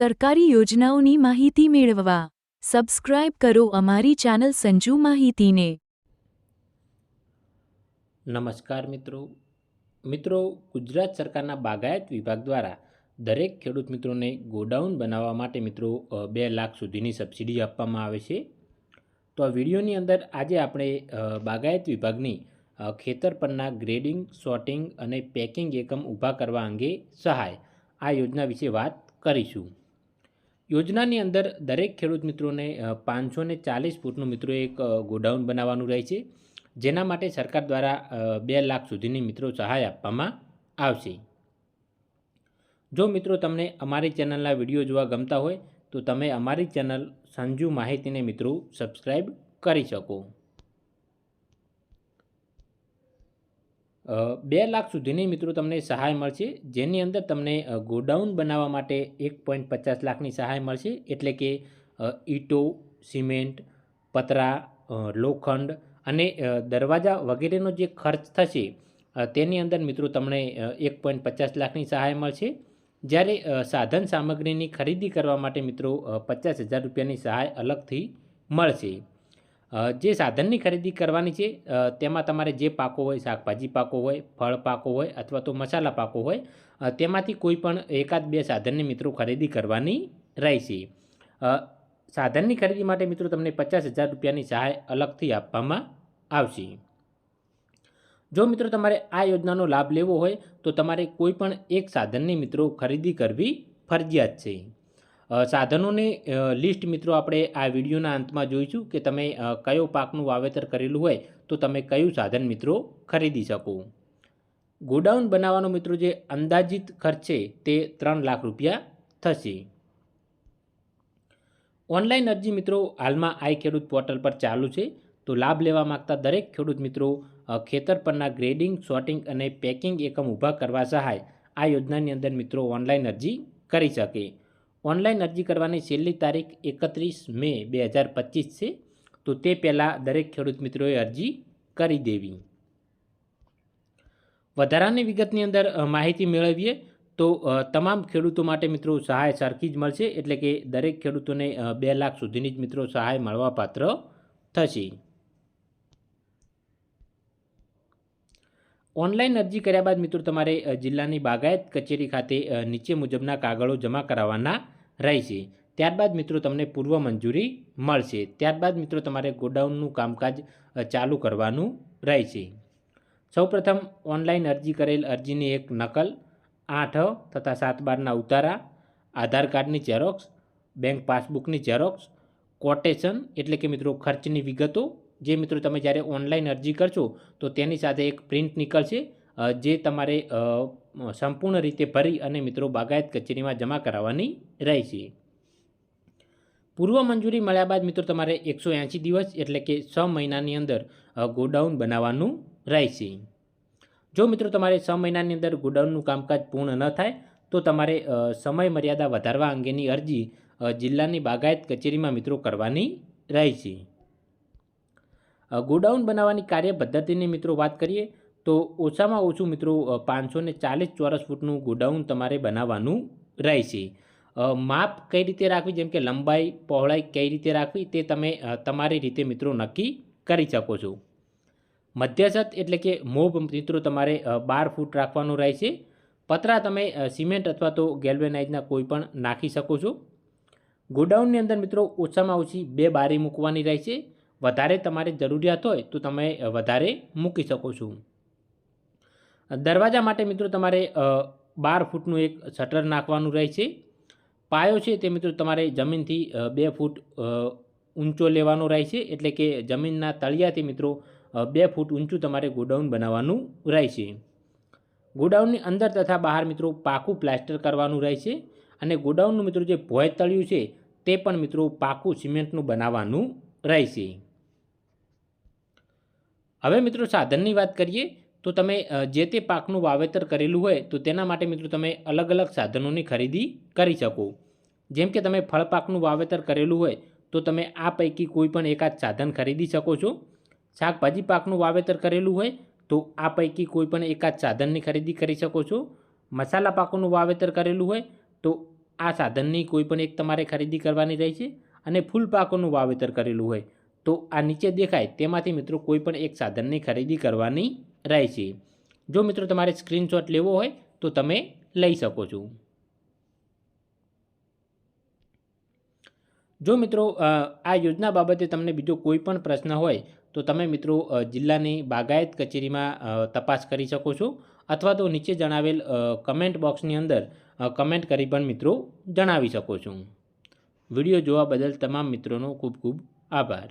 સરકારી યોજનાઓની માહિતી મેળવવા સબસ્ક્રાઇબ કરો અમારી ચેનલ સંજુ માહિતીને. નમસ્કાર મિત્રો. મિત્રો, ગુજરાત સરકારના બાગાયત વિભાગ દ્વારા દરેક ખેડૂત મિત્રોને ગોડાઉન બનાવવા માટે મિત્રો બે લાખ સુધીની સબસિડી આપવામાં આવે છે. તો આ વિડીયોની અંદર આજે આપણે બાગાયત વિભાગની ખેતર પરના ગ્રેડિંગ, સોર્ટિંગ અને પેકિંગ એકમ ઊભા કરવા અંગે સહાય આ યોજના વિશે વાત કરીશું. યોજનાની અંદર દરેક ખેડૂત મિત્રોને પાંચસો ને ચાલીસ ફૂટનું મિત્રો એક ગોડાઉન બનાવવાનું રહે છે, જેના માટે સરકાર દ્વારા બે લાખ સુધીની મિત્રો સહાય આપવામાં આવશે. જો મિત્રો તમને અમારી ચેનલના વીડિયો જોવા ગમતા હોય, તો તમે અમારી ચેનલ સંજુ માહિતીને મિત્રો સબસ્ક્રાઈબ કરી શકો. બે લાખ સુધીની મિત્રો તમને સહાય મળશે, જેની અંદર તમને ગોડાઉન બનાવવા માટે એક પોઈન્ટ પચાસ લાખની સહાય મળશે, એટલે કે ઈટો, સિમેન્ટ, પતરા લોખંડ અને દરવાજા વગેરેનો જે ખર્ચ થશે તેની અંદર મિત્રો તમને એક પોઈન્ટ પચાસ લાખની સહાય મળશે. જ્યારે સાધન સામગ્રીની ખરીદી કરવા માટે મિત્રો પચાસ હજાર રૂપિયાની સહાય અલગથી મળશે. જે સાધનની ખરીદી કરવાની છે તેમાં તમારે જે પાકો હોય, શાકભાજી પાકો હોય, ફળ પાકો હોય અથવા તો મસાલા પાકો હોય તેમાંથી કોઈ પણ એકાદ બે સાધનની મિત્રો ખરીદી કરવાની રહેશે સાધનની ખરીદી માટે મિત્રો તમને પચાસ હજાર રૂપિયાની સહાય અલગથી આપવામાં આવશે. જો મિત્રો તમારે આ યોજનાનો લાભ લેવો હોય, તો તમારે કોઈ પણ એક સાધનની મિત્રો ખરીદી કરવી ફરજિયાત છે. સાધનોની લિસ્ટ મિત્રો આપણે આ વિડીયોના અંતમાં જોઈશું કે તમે કયો પાકનું વાવેતર કરેલું હોય તો તમે કયું સાધન મિત્રો ખરીદી શકો. ગોડાઉન બનાવવાનો મિત્રો જે અંદાજિત ખર્ચ છે તે ત્રણ લાખ રૂપિયા થશે. ઓનલાઈન અરજી મિત્રો હાલમાં આઈ ખેડૂત પોર્ટલ પર ચાલુ છે, તો લાભ લેવા માંગતા દરેક ખેડૂત મિત્રો ખેતર પરના ગ્રેડિંગ, સોર્ટિંગ અને પેકિંગ એકમ ઊભા કરવા સહાય આ યોજનાની અંદર મિત્રો ઓનલાઈન અરજી કરી શકે. ઓનલાઈન અરજી કરવાની છેલ્લી તારીખ એકત્રીસ મે બે હજાર પચીસ છે. તો તે પહેલાં દરેક ખેડૂત મિત્રોએ અરજી કરી દેવી. વધારાની વિગતની અંદર માહિતી મેળવીએ તો તમામ ખેડૂતો માટે મિત્રો સહાય સરખી જ મળશે. એટલે કે દરેક ખેડૂતોને બે લાખ સુધીની જ મિત્રો સહાય મળવાપાત્ર થશે. ઓનલાઈન અરજી કર્યા બાદ મિત્રો તમારે જિલ્લાની બાગાયત કચેરી ખાતે નીચે મુજબના કાગળો જમા કરાવવાના રહેશે. ત્યારબાદ મિત્રો તમને પૂર્વ મંજૂરી મળશે. ત્યારબાદ મિત્રો તમારે ગોડાઉનનું કામકાજ ચાલુ કરવાનું રહેશે. સૌપ્રથમ ઓનલાઈન અરજી કરેલ અરજીની એક નકલ, આઠ તથા સાત બારના ઉતારા, આધાર કાર્ડની ઝેરોક્સ, બેંક પાસબુકની ઝેરોક્સ, કોટેશન એટલે કે મિત્રો ખર્ચની વિગતો જે મિત્રો તમે જ્યારે ઓનલાઈન અરજી કરશો, તો તેની સાથે એક પ્રિન્ટ નીકળશે જે તમારે સંપૂર્ણ રીતે ભરી અને મિત્રો બાગાયત કચેરીમાં જમા કરાવવાની રહેશે. પૂર્વ મંજૂરી મળ્યા બાદ મિત્રો તમારે એકસો દિવસ એટલે કે છ મહિનાની અંદર ગોડાઉન બનાવવાનું રહેશે. જો મિત્રો તમારે છ મહિનાની અંદર ગોડાઉનનું કામકાજ પૂર્ણ ન થાય, તો તમારે સમય મર્યાદા વધારવા અંગેની અરજી જિલ્લાની બાગાયત કચેરીમાં મિત્રો કરવાની રહેશે. ગોડાઉન બનાવવાની કાર્ય પદ્ધતિની મિત્રો વાત કરીએ, તો ઓછામાં ઓછું મિત્રો પાંચસો ને ચાલીસ ચોરસ ફૂટનું ગોડાઉન તમારે બનાવવાનું રહેશે. માપ કઈ રીતે રાખવી, જેમ કે લંબાઈ, પહોળાઈ કઈ રીતે રાખવી, તે તમે તમારી રીતે મિત્રો નક્કી કરી શકો છો. મધ્યસત એટલે કે મોભ મિત્રો તમારે બાર ફૂટ રાખવાનું રહેશે. પતરા તમે સિમેન્ટ અથવા તો ગેલ્વેનાઇઝના કોઈ પણ નાખી શકો છો. ગોડાઉનની અંદર મિત્રો ઓછામાં ઓછી બે બારી મૂકવાની રહેશે. વધારે તમારે જરૂરિયાત હોય તો તમે વધારે મૂકી શકો છો. દરવાજા માટે મિત્રો તમારે બાર ફૂટનું એક શટર નાખવાનું રહેશે પાયો છે તે મિત્રો તમારે જમીનથી બે ફૂટ ઊંચો લેવાનો રહેશે એટલે કે જમીનના તળિયાથી મિત્રો બે ફૂટ ઊંચું તમારે ગોડાઉન બનાવવાનું રહેશે ગોડાઉનની અંદર તથા બહાર મિત્રો પાકું પ્લાસ્ટર કરવાનું રહેશે અને ગોડાઉનનું મિત્રો જે ભોય તળિયું છે તે પણ મિત્રો પાકું સિમેન્ટનું બનાવવાનું રહેશે હવે મિત્રો સાધનની વાત કરીએ, તો તમે જે તે પાકનું વાવેતર કરેલું હોય, તો તેના માટે મિત્રો તમે અલગ અલગ સાધનોની ખરીદી કરી શકો. જેમ કે તમે ફળ પાકનું વાવેતર કરેલું હોય, તો તમે આ પૈકી કોઈ પણ એકાદ સાધન ખરીદી શકો છો. શાકભાજી પાકનું વાવેતર કરેલું હોય, તો આ પૈકી કોઈ પણ એકાદ સાધનની ખરીદી કરી શકો છો. મસાલા પાકોનું વાવેતર કરેલું હોય, તો આ સાધનની કોઈ પણ એક તમારે ખરીદી કરવાની રહેશે. અને ફૂલ પાકોનું વાવેતર કરેલું હોય તો આ નીચે દેખાય તેમાંથી મિત્રો કોઈ પણ એક સાધનની ખરીદી કરવાની રહેશે જો મિત્રો તમારે સ્ક્રીનશોટ લેવો હોય તો તમે લઈ શકો છો. જો મિત્રો આ યોજના બાબતે તમને બીજો કોઈ પણ પ્રશ્ન હોય તો તમે મિત્રો જિલ્લાની બાગાયત કચેરીમાં તપાસ કરી શકો છો અથવા તો નીચે જણાવેલ કમેન્ટ બોક્સની અંદર કમેન્ટ કરી પણ મિત્રો જણાવી શકો છો. વીડિયો જોવા બદલ તમામ મિત્રોનો ખૂબ ખૂબ આભાર.